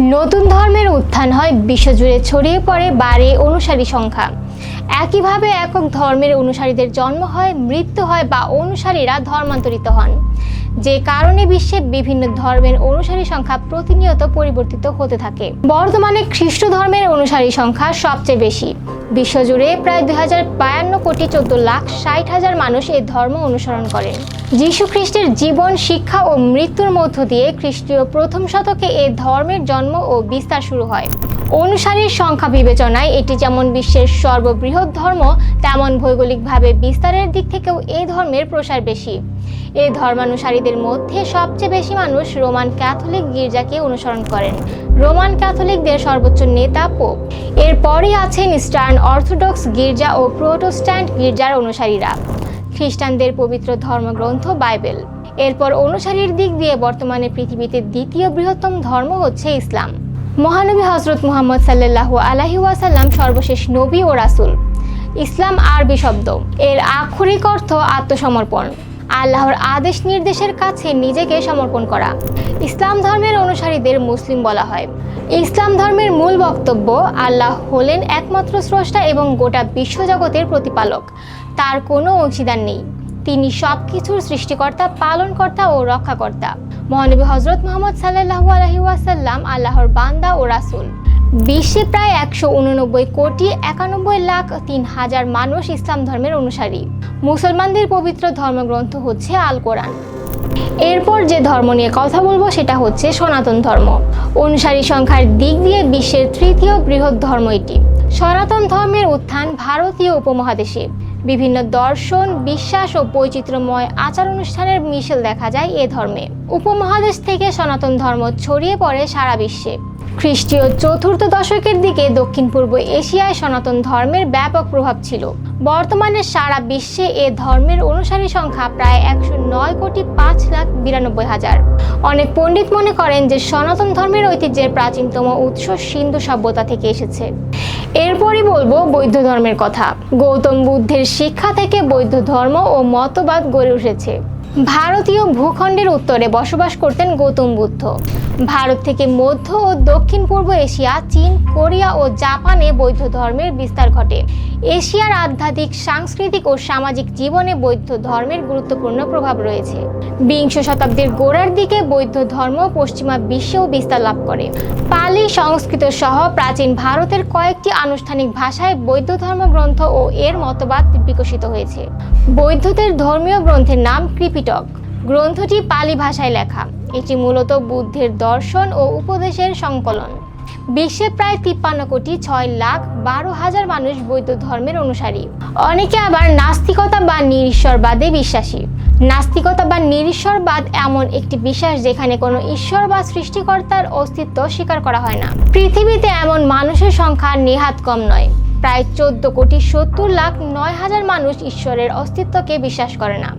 নতুন ধর্মের উত্থান হয় বিশ্বজুড়ে ছড়িয়ে পড়ে বাড়ে অনুসারী সংখ্যা। একইভাবে একক ধর্মের অনুসারীদের জন্ম হয়, মৃত্যু হয় বা অনুসারীরা ধর্মান্তরিত হন। যে কারণে বিশ্বে বিভিন্ন ধর্মের অনুসারী সংখ্যা প্রতিনিয়ত পরিবর্তিত হতে থাকে। বর্তমানে খ্রিস্ট ধর্মের অনুসারী সংখ্যা সবচেয়ে বেশি। বিশ্বজুড়ে প্রায় দুই হাজার বায়ান্ন কোটি চোদ্দ লাখ ষাট হাজার মানুষ এই ধর্ম অনুসরণ করেন যীশু খ্রিস্টের জীবন, শিক্ষা ও মৃত্যুর মধ্য দিয়ে খ্রিস্টীয় প্রথম শতকে এ ধর্মের জন্ম ও বিস্তার শুরু হয়। অনুসারীর সংখ্যা বিবেচনায় এটি যেমন বিশ্বের সর্ববৃহৎ ধর্ম, তেমন ভৌগোলিকভাবে বিস্তারের দিক থেকেও এই ধর্মের প্রসার বেশি। এই ধর্মানুসারীদের মধ্যে সবচেয়ে বেশি মানুষ রোমান ক্যাথলিক গির্জাকে অনুসরণ করেন। রোমান ক্যাথলিকদের সর্বোচ্চ নেতা পোপ। এরপরই আছেন ইস্টার্ন অর্থোডক্স গির্জা ও প্রোটোস্ট্যান্ট গির্জার অনুসারীরা। খ্রিস্টানদের পবিত্র ধর্মগ্রন্থ বাইবেল। এরপর অনুসারীর দিক দিয়ে বর্তমানে পৃথিবীতে দ্বিতীয় বৃহত্তম ধর্ম হচ্ছে ইসলাম। মহানবী হজরত মুহাম্মদ সাল্লাল্লাহু আলাইহি ওয়াসাল্লাম সর্বশেষ নবী ও রাসুল। ইসলাম আরবি শব্দ। এর আক্ষরিক অর্থ আত্মসমর্পণ। আল্লাহর আদেশ নির্দেশের কাছে নিজেকে সমর্পণ করা। ইসলাম ধর্মের অনুসারীদের মুসলিম বলা হয়। ইসলাম ধর্মের মূল বক্তব্য আল্লাহ হলেন একমাত্র স্রষ্টা এবং গোটা বিশ্বজগতের প্রতিপালক। তার কোনো অংশীদার নেই। তিনি সব কিছুর সৃষ্টিকর্তা, পালনকর্তা ও রক্ষাকর্তা। মহানবী হজরত মোহাম্মদ সাল্লাহু আলহি ওয়াসাল্লাম, আল্লাহর বান্দা ও রাসুল। বিশ্বে প্রায় একশো উননব্বই কোটি একানব্বই লাখ তিন হাজার মানুষ ইসলাম ধর্মের অনুসারী। মুসলমানদের পবিত্র ধর্মগ্রন্থ হচ্ছে আল কোরআন এরপর যে ধর্ম নিয়ে কথা বলব, সেটা হচ্ছে সনাতন ধর্ম। অনুসারী সংখ্যার দিক দিয়ে বিশ্বের তৃতীয় বৃহৎ ধর্ম এটি। সনাতন ধর্মের উত্থান ভারতীয় উপমহাদেশে। বিভিন্ন দর্শন, বিশ্বাস ও বৈচিত্র্যময় আচার অনুষ্ঠানের মিশেল দেখা যায় এ ধর্মে। উপমহাদেশ থেকে সনাতন ধর্ম ছড়িয়ে পড়ে সারা বিশ্বে। খ্রিস্টীয় চতুর্থ দশকের দিকে দক্ষিণ পূর্ব এশিয়ায় সনাতন ধর্মের ব্যাপক প্রভাব ছিল। বর্তমানে সারা বিশ্বে এ ধর্মের অনুসারী সংখ্যা প্রায় একশো নয় কোটি পাঁচ লাখ বিরানব্বই হাজার। অনেক পণ্ডিত মনে করেন যে সনাতন ধর্মের ঐতিহ্যের প্রাচীনতম উৎস সিন্ধু সভ্যতা থেকে এসেছে। এরপরই বলব বৌদ্ধ ধর্মের কথা। গৌতম বুদ্ধের শিক্ষা থেকে বৌদ্ধ ধর্ম ও মতবাদ গড়ে উঠেছে। ভারতীয় ভূখণ্ডের উত্তরে বসবাস করতেন গৌতম বুদ্ধ। ভারত থেকে মধ্য ও দক্ষিণ পূর্ব এশিয়া, চীন, কোরিয়া ও জাপানে বৌদ্ধ ধর্মের বিস্তার ঘটে। এশিয়ার আধ্যাত্মিক, সাংস্কৃতিক ও সামাজিক জীবনে বৌদ্ধ ধর্মের গুরুত্বপূর্ণ প্রভাব রয়েছে। বিংশ শতাব্দীর গোড়ার দিকে বৌদ্ধ ধর্ম পশ্চিমা বিশ্বেও বিস্তার লাভ করে। পালি সংস্কৃত সহ প্রাচীন ভারতের কয়েকটি আনুষ্ঠানিক ভাষায় বৌদ্ধ ধর্মগ্রন্থ ও এর মতবাদ বিকশিত হয়েছে। বৌদ্ধদের ধর্মীয় গ্রন্থের নাম কৃপিটক গ্রন্থটি পালি ভাষায় লেখা। এটি মূলত বুদ্ধের দর্শন ও উপদেশের সংকলন। বিশ্বে প্রায় তিপ্পান্ন কোটি ছয় লাখ বারো হাজার মানুষ বৌদ্ধ ধর্মের অনুসারী। অনেকে আবার নাস্তিকতা বা নিরীশ্বরবাদে বিশ্বাসী। নাস্তিকতা বা নিরীশ্বরবাদ এমন একটি বিশ্বাস যেখানে কোনো ঈশ্বর বা সৃষ্টিকর্তার অস্তিত্ব স্বীকার করা হয় না। পৃথিবীতে এমন মানুষের সংখ্যা নেহাত কম নয়। প্রায় চোদ্দ কোটি সত্তর লাখ নয় হাজার মানুষ ঈশ্বরের অস্তিত্বকে বিশ্বাস করে না।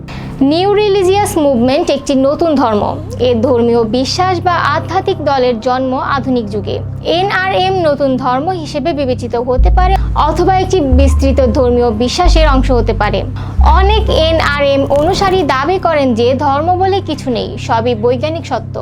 নিউ রিলিজিয়াস মুভমেন্ট একটি নতুন ধর্ম। এর ধর্মীয় বিশ্বাস বা আধ্যাত্মিক দলের জন্ম আধুনিক যুগে। এনআরএম নতুন ধর্ম হিসেবে বিবেচিত হতে পারে অথবা একটি বিস্তৃত ধর্মীয় বিশ্বাসের অংশ হতে পারে। অনেক এনআরএম অনুসারী দাবি করেন যে ধর্ম বলে কিছু নেই, সবই বৈজ্ঞানিক সত্য।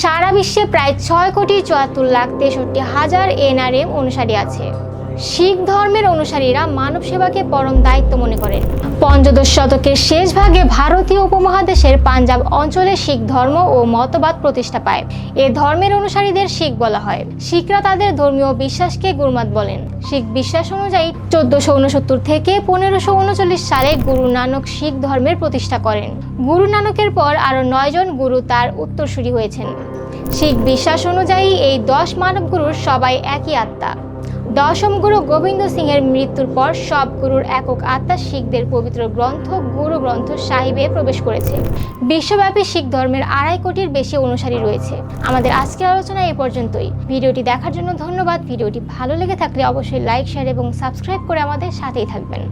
সারা বিশ্বে প্রায় ছয় কোটি চুয়াত্তর লাখ তেষট্টি হাজার এনআরএম অনুসারী আছে। শিখ ধর্মের অনুসারীরা মানব সেবাকে পরম দায়িত্ব মনে করেন পঞ্চদশ শতকের শেষ ভাগে ভারতীয় উপমহাদেশের পাঞ্জাব অঞ্চলে শিখ ধর্ম ও মতবাদ প্রতিষ্ঠা পায়। এ ধর্মের অনুসারীদের শিখ বলা হয়। শিখরা তাদের ধর্মীয় বিশ্বাসকে গুরমাত বলেন। শিখ বিশ্বাস অনুযায়ী চোদ্দশো উনসত্তর থেকে পনেরোশো উনচল্লিশ সালে গুরু নানক শিখ ধর্মের প্রতিষ্ঠা করেন। গুরু নানকের পর আরও নয়জন গুরু তার উত্তরসূরি হয়েছেন। শিখ বিশ্বাস অনুযায়ী এই দশ মানব গুরুর সবাই একই আত্মা। দশম গুরু গোবিন্দ সিং এর মৃত্যুর পর সব গুরুর একক আত্মা শিখদের পবিত্র গ্রন্থ গুরু গ্রন্থ সাহিবে প্রবেশ করেছে। বিশ্বব্যাপী শিখ ধর্মের আড়াই কোটির বেশি অনুসারী রয়েছে। আমাদের আজকের আলোচনা এ পর্যন্তই। ভিডিওটি দেখার জন্য ধন্যবাদ। ভিডিওটি ভালো লেগে থাকলে অবশ্যই লাইক, শেয়ার এবং সাবস্ক্রাইব করে আমাদের সাথেই থাকবেন।